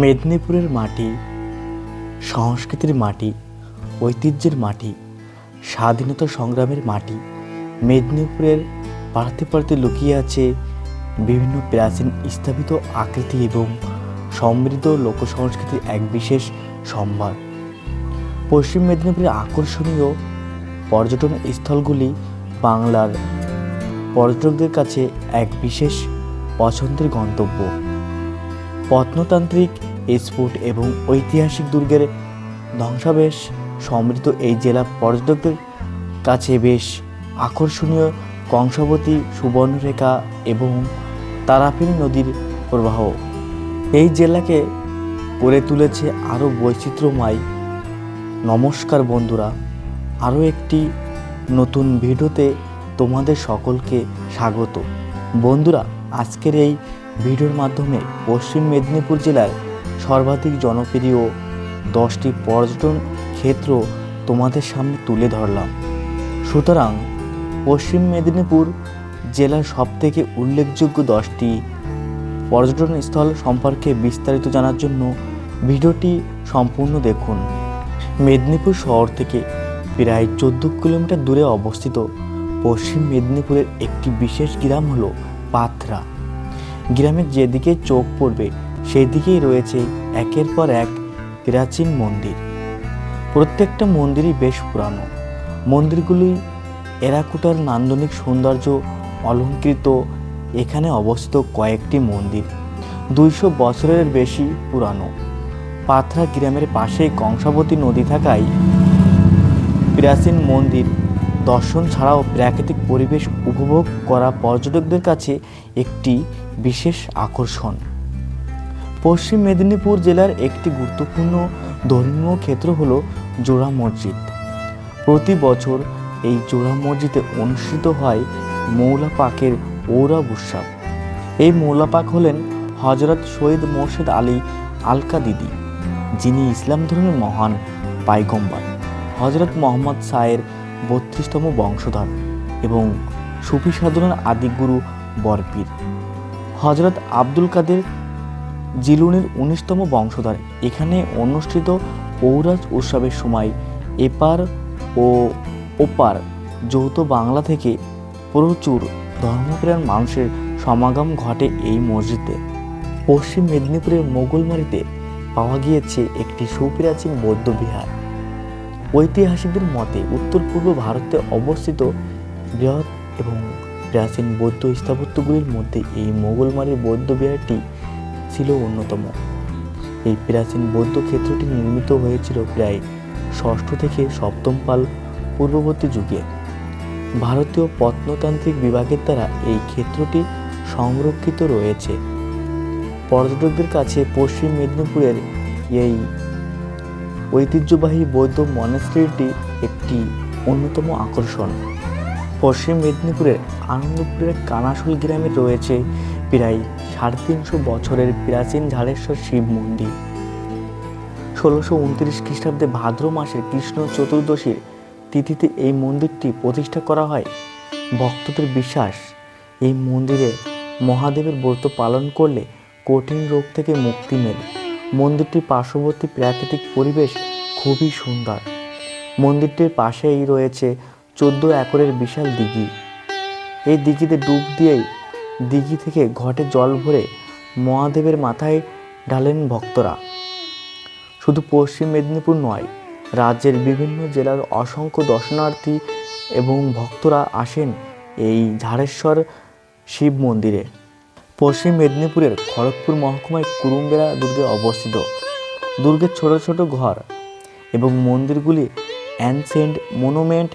মেদিনীপুরের মাটি, সংস্কৃতির মাটি, ঐতিহ্যের মাটি, স্বাধীনতা সংগ্রামের মাটি, মেদিনীপুরের পাড়াতে পাড়াতে লুকিয়ে আছে বিভিন্ন প্রাচীন স্থাপিত আকৃতি এবং সমৃদ্ধ লোক সংস্কৃতির এক বিশেষ সম্ভার। পশ্চিম মেদিনীপুরের আকর্ষণীয় পর্যটন স্থলগুলি বাংলার পর্যটকদের কাছে এক বিশেষ পছন্দের গন্তব্য। প্রত্নতান্ত্রিক স্ফুট এবং ঐতিহাসিক দুর্গের ধ্বংসাবেশ সমৃদ্ধ এই জেলা পর্যটকদের কাছে বেশ আকর্ষণীয় কংসাবতী সুবর্ণরেখা এবং তারাপীনি নদীর প্রবাহ। এই জেলাকে করে তুলেছে আরও বৈচিত্র্যময়। নমস্কার বন্ধুরা, আরও একটি নতুন ভিডিওতে তোমাদের সকলকে স্বাগত। বন্ধুরা, আজকের এই ভিডিওর মাধ্যমে পশ্চিম মেদিনীপুর জেলার সর্বাধিক জনপ্রিয় দশটি পর্যটন ক্ষেত্র তোমাদের সামনে তুলে ধরলাম। সুতরাং পশ্চিম মেদিনীপুর জেলার সবথেকে উল্লেখযোগ্য দশটি পর্যটন স্থল সম্পর্কে বিস্তারিত জানার জন্য ভিডিওটি সম্পূর্ণ দেখুন। মেদিনীপুর শহর থেকে প্রায় চোদ্দ কিলোমিটার দূরে অবস্থিত পশ্চিম মেদিনীপুরের একটি বিশেষ গ্রাম হলো পাথরা গ্রামের যেদিকে চোখ পড়বে সেই দিকেই রয়েছে একের পর এক প্রাচীন মন্দির। প্রত্যেকটা মন্দিরই বেশ পুরানো। মন্দিরগুলি এরাকুটার নান্দনিক সৌন্দর্য অলঙ্কৃত। এখানে অবস্থিত কয়েকটি মন্দির, দুইশো বছরের বেশি পুরানো। পাথরা গ্রামের পাশেই কংসাবতী নদী থাকায় প্রাচীন মন্দির দর্শন ছাড়াও প্রাকৃতিক পরিবেশ উপভোগ করা পর্যটকদের কাছে একটি বিশেষ আকর্ষণ। পশ্চিম মেদিনীপুর জেলার একটি গুরুত্বপূর্ণ ধর্মীয় ক্ষেত্র হল জোড়া মসজিদ। প্রতি বছর এই জোড়া মসজিদে অনুষ্ঠিত হয় মৌলা পাকের ঔরব উৎসব। এই মৌলা পাক হলেন হজরত সৈয়দ মোর্শেদ আলী আলকা দিদি যিনি ইসলাম ধর্মের মহান পাইগম্বর হজরত মোহাম্মদ সায়ের বত্রিশতম বংশধর এবং সুফি সাধনার আদিগুরু বরপীর। হজরত আব্দুল কাদের জিলুনির উনিশতম বংশধর। এখানে অনুষ্ঠিত ঔরাজ উৎসবের সময় এপার ও ওপার যৌথ বাংলা থেকে প্রচুর ধর্মপ্রাণ মানুষের সমাগম ঘটে এই মসজিদে। পশ্চিম মেদিনীপুরের মোগলমারিতে পাওয়া গিয়েছে একটি সুপ্রাচীন বৌদ্ধ বিহার। ঐতিহাসিকদের মতে উত্তর পূর্ব ভারতে অবস্থিত বৃহৎ এবং প্রাচীন বৌদ্ধ স্থাপত্যগুলির মধ্যে এই মোগলমারির বৌদ্ধ বিহারটি ছিল অন্যতম। এই প্রাচীন বৌদ্ধ ক্ষেত্রটি নির্মিত হয়েছিল প্রায় ষষ্ঠ থেকে সপ্তম পাল পূর্ববর্তী যুগে। ভারতীয় প্রত্নতান্ত্রিক বিভাগের দ্বারা এই ক্ষেত্রটি সংরক্ষিত রয়েছে। পর্যটকদের কাছে পশ্চিম মেদিনীপুরের এই ঐতিহ্যবাহী বৌদ্ধ মনেস্ট্রিটি একটি অন্যতম আকর্ষণ। পশ্চিম মেদিনীপুরের আনন্দপুরের কানাসুল গ্রামে রয়েছে প্রায় সাড়ে তিনশো বছরের প্রাচীন ঝাড়েশ্বর শিব মন্দির। ষোলোশো উনত্রিশ খ্রিস্টাব্দে ভাদ্র মাসের কৃষ্ণ চতুর্দশীর তিথিতে এই মন্দিরটি প্রতিষ্ঠা করা হয়। ভক্তদের বিশ্বাস, এই মন্দিরে মহাদেবের ব্রত পালন করলে কঠিন রোগ থেকে মুক্তি মেলে। মন্দিরটির পার্শ্ববর্তী প্রাকৃতিক পরিবেশ খুবই সুন্দর। মন্দিরটির পাশেই রয়েছে চোদ্দ একরের বিশাল দিঘি। এই দিঘিতে ডুব দিয়েই দিঘি থেকে ঘটে জল ভরে মহাদেবের মাথায় ঢালেন ভক্তরা। শুধু পশ্চিম মেদিনীপুর নয়, রাজ্যের বিভিন্ন জেলার অসংখ্য দর্শনার্থী এবং ভক্তরা আসেন এই ঝাড়েশ্বর শিব মন্দিরে। পশ্চিম মেদিনীপুরের খড়গপুর মহকুমায় কুরুম্বেরা দুর্গে অবস্থিত। দুর্গের ছোট ছোট ঘর এবং মন্দিরগুলি অ্যানসেন্ট মনুমেন্ট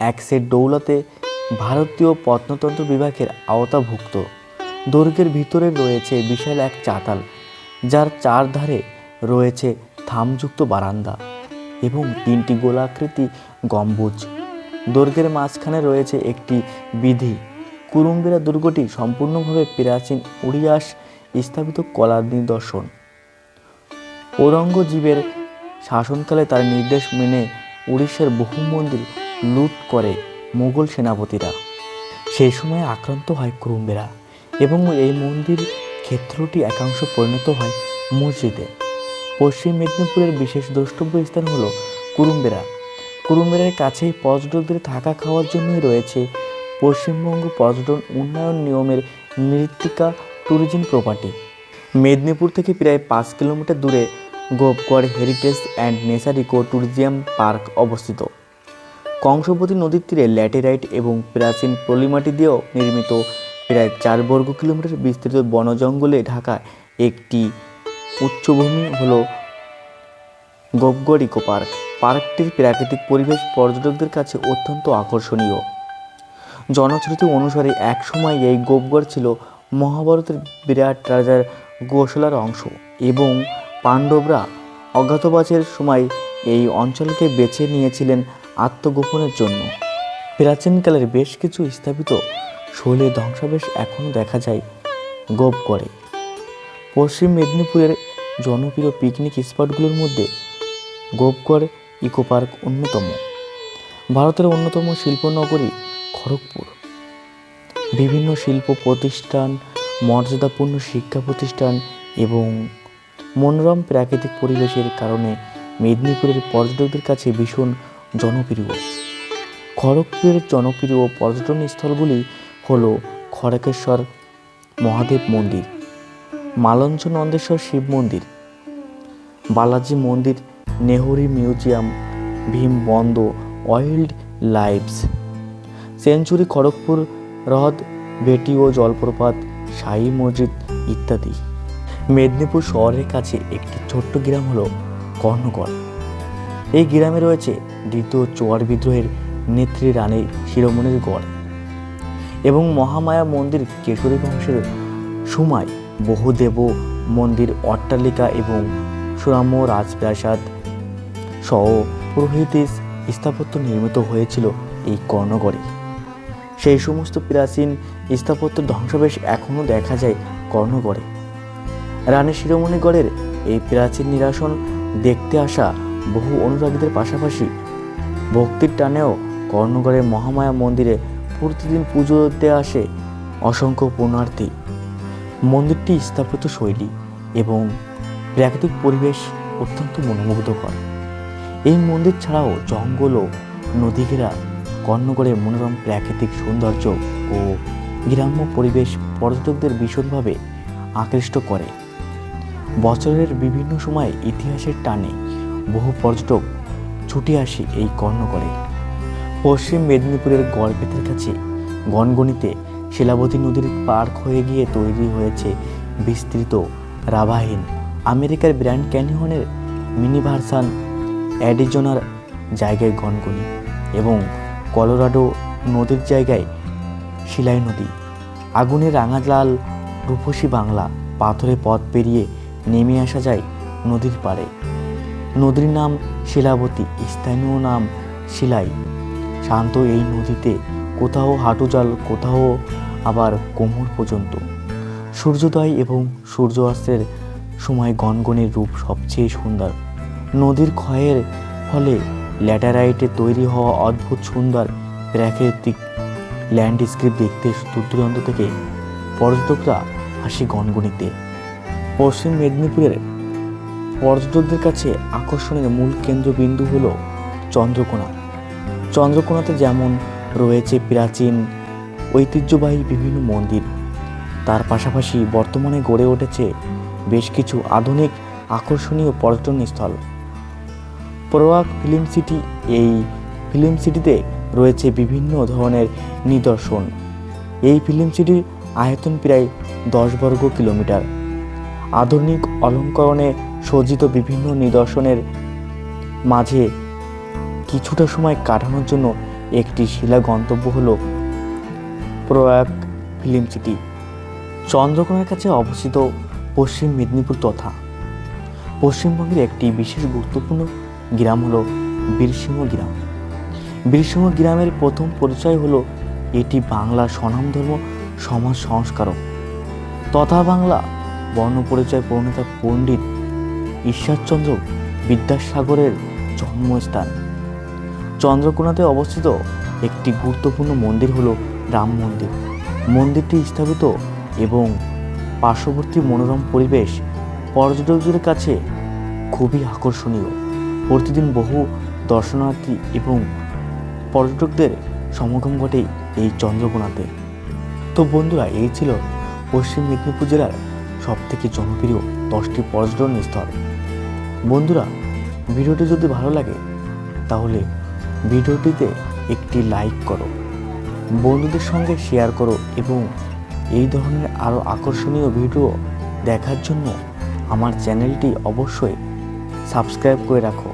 অ্যাক্সের দৌলতে ভারতীয় প্রত্নতন্ত্র বিভাগের আওতাভুক্ত। দুর্গের ভিতরে রয়েছে বিশাল এক চাতাল, যার চারধারে রয়েছে থামযুক্ত বারান্দা এবং তিনটি গোলাকৃতি গম্বুজ। দুর্গের মাঝখানে রয়েছে একটি বিধি কুরুম্বিরা দুর্গটি সম্পূর্ণভাবে প্রাচীন উড়িয়াস স্থাপিত কলার নিদর্শন। ঔরঙ্গজীবের শাসনকালে তার নির্দেশ মেনে উড়িষ্যার বহু মন্দির লুট করে মুঘল সেনাপতিরা। সেই সময় আক্রান্ত হয় কুরুম্বেরা এবং এই মন্দির ক্ষেত্রটি একাংশ পরিণত হয় মসজিদে। পশ্চিম মেদিনীপুরের বিশেষ দ্রষ্টব্য স্থান হলো কুরুম্বেরা কুরুম্বেরার কাছেই পর্যটকদের থাকা খাওয়ার জন্যই রয়েছে পশ্চিমবঙ্গ পর্যটন উন্নয়ন নিয়মের মৃত্তিকা ট্যুরিজম প্রপার্টি মেদিনীপুর থেকে প্রায় পাঁচ কিলোমিটার দূরে Gopgarh heritage and nature eco tourism park অবস্থিত। কংসবতী নদীর তীরে ল্যাটেরাইট এবং প্রাচীন পলিমাটি দিয়েও নির্মিত প্রায় চার বর্গ কিলোমিটার বিস্তৃত বনজঙ্গলে ঢাকা একটি উচ্চভূমি হল গোপগড় ইকো পার্ক। পার্কটির প্রাকৃতিক পরিবেশ পর্যটকদের কাছে অত্যন্ত আকর্ষণীয়। জনশ্রুতি অনুসারে একসময় এই গোপগড় ছিল মহাভারতের বিরাট রাজার গোশলার অংশ এবং পাণ্ডবরা অজ্ঞাতবাসের সময় এই অঞ্চলকে বেছে নিয়েছিলেন আত্মগোপনের জন্য। প্রাচীনকালের বেশ কিছু স্থাপিত শৈলের ধ্বংসাবেশ এখনও দেখা যায় গোপগড়ে। পশ্চিম মেদিনীপুরের জনপ্রিয় পিকনিক স্পটগুলোর মধ্যে গোপগড় ইকো পার্ক অন্যতম। ভারতের অন্যতম শিল্পনগরী খড়গপুর। বিভিন্ন শিল্প প্রতিষ্ঠান, মর্যাদাপূর্ণ শিক্ষা প্রতিষ্ঠান এবং মনোরম প্রাকৃতিক পরিবেশের কারণে মেদিনীপুরের পর্যটকদের কাছে ভীষণ জনপ্রিয়। খড়গপুরের জনপ্রিয় পর্যটন স্থলগুলি হল খড়কেশ্বর মহাদেব মন্দির মালঞ্চ নন্দেশ্বর শিব মন্দির, বালাজি মন্দির, নেহরু মিউজিয়াম, ভীম বন্দ, ওয়াইল্ড লাইফস সেঞ্চুরি, খড়গপুর হ্রদ বেটি ও জলপ্রপাত, শাহী মসজিদ ইত্যাদি। মেদিনীপুর শহরের কাছে একটি ছোট্ট গ্রাম হলো কর্ণগড়। এই গ্রামে রয়েছে দ্বিতীয় চোয়ার বিদ্রোহের নেত্রী রানী শিরোমণির গড় এবং মহামায়া মন্দির কেশরী বংশের সময় বহুদেব মন্দির, অট্টালিকা এবং সুরাম্য রাজপ্রাসাদ সহ প্রভৃতি স্থাপত্য নির্মিত হয়েছিল এই কর্ণগড়ে। সেই সমস্ত প্রাচীন স্থাপত্য ধ্বংসাবেশ এখনও দেখা যায় কর্ণগড়ে। রানী শিরোমণিগড়ের এই প্রাচীন নিরাসন দেখতে আসা বহু অনুরাগীদের পাশাপাশি ভক্তির টানেও কর্ণগড়ের মহামায়া মন্দিরে প্রতিদিন পুজো দিতে আসে অসংখ্য পুণ্যার্থী। মন্দিরটি স্থাপত্য শৈলী এবং প্রাকৃতিক পরিবেশ অত্যন্ত মনোমুগ্ধকর। এই মন্দির ছাড়াও জঙ্গল ও নদী ঘেরা কর্ণগড়ের মনোরম প্রাকৃতিক সৌন্দর্য ও গ্রাম্য পরিবেশ পর্যটকদের ভীষণভাবে আকৃষ্ট করে। বছরের বিভিন্ন সময়ে ইতিহাসের টানে বহু পর্যটক ছুটে আসে এই কর্ণগড়ে। পশ্চিম মেদিনীপুরের গড়বেতের কাছে গনগনিতে শিলাবতী নদীর পার্ক হয়ে গিয়ে তৈরি হয়েছে বিস্তৃত রাভাহীন আমেরিকার ব্র্যান্ড ক্যানিয়নের মিনি ভার্সান অ্যাডিজোনার জায়গায় গনগনি এবং কলোরাডো নদীর জায়গায় শিলাই নদী। আগুনে রাঙা লাল রূপসী বাংলা, পাথরে পথ পেরিয়ে নেমে আসা যায় নদীর পাড়ে। নদীর নাম শিলাবতী, স্থানীয় নাম শিলাই। শান্ত এই নদীতে কোথাও হাঁটুজাল কোথাও আবার কোমর পর্যন্ত। সূর্যোদয় এবং সূর্য অস্তের সময় গনগনের রূপ সবচেয়ে সুন্দর। নদীর ক্ষয়ের ফলে ল্যাটারাইটে তৈরি হওয়া অদ্ভুত সুন্দর প্রাকৃতিক ল্যান্ডস্কেপ দেখতে দূর দূরান্ত থেকে পর্যটকরা আসে গনগনিতে পশ্চিম মেদিনীপুরের পর্যটকদের কাছে আকর্ষণের মূল কেন্দ্রবিন্দু হল চন্দ্রকোনা। চন্দ্রকোনাতে যেমন রয়েছে প্রাচীন ঐতিহ্যবাহী বিভিন্ন মন্দির, তার পাশাপাশি বর্তমানে গড়ে উঠেছে বেশ কিছু আধুনিক আকর্ষণীয় পর্যটন স্থল। প্রয়াগ ফিল্ম সিটি, এই ফিল্ম সিটিতে রয়েছে বিভিন্ন ধরনের নিদর্শন। এই ফিল্ম সিটির আয়তন প্রায় দশ বর্গ কিলোমিটার। আধুনিক অলঙ্করণে সজ্জিত বিভিন্ন নিদর্শনের মাঝে কিছুটা সময় কাটানোর জন্য একটি শিলা গন্তব্য হল প্রয়াগ ফিল্ম সিটি। চন্দ্রকোনার কাছে অবস্থিত পশ্চিম মেদিনীপুর তথা পশ্চিমবঙ্গের একটি বিশেষ গুরুত্বপূর্ণ গ্রাম হলো বীরসিংহ গ্রাম। বীরসিংহ গ্রামের প্রথম পরিচয় হলো এটি বাংলা স্বনামধর্ম সমাজ সংস্কারক। তথা বাংলা বর্ণ পরিচয় প্রণেতা পণ্ডিত ঈশ্বরচন্দ্র বিদ্যাসাগরের জন্মস্থান। চন্দ্রকোনাতে অবস্থিত একটি গুরুত্বপূর্ণ মন্দির হলো রাম মন্দির। মন্দিরটি স্থাপিত এবং পার্শ্ববর্তী মনোরম পরিবেশ পর্যটকদের কাছে খুবই আকর্ষণীয়। প্রতিদিন বহু দর্শনার্থী এবং পর্যটকদের সমাগম ঘটে এই চন্দ্রকোনাতে। তো বন্ধুরা, এই ছিল পশ্চিম মেদিনীপুর জেলার সবথেকে জনপ্রিয় দশটি পর্যটন স্থল। বন্ধুরা, ভিডিওটি যদি ভালো লাগে, তাহলে ভিডিওটিতে একটি লাইক করো, বন্ধুদের সঙ্গে শেয়ার করো এবং এই ধরনের আরও আকর্ষণীয় ভিডিও দেখার জন্য আমার চ্যানেলটি অবশ্যই সাবস্ক্রাইব করে রাখো।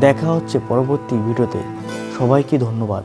দেখা হচ্ছে পরবর্তী ভিডিওতে। সবাইকে ধন্যবাদ।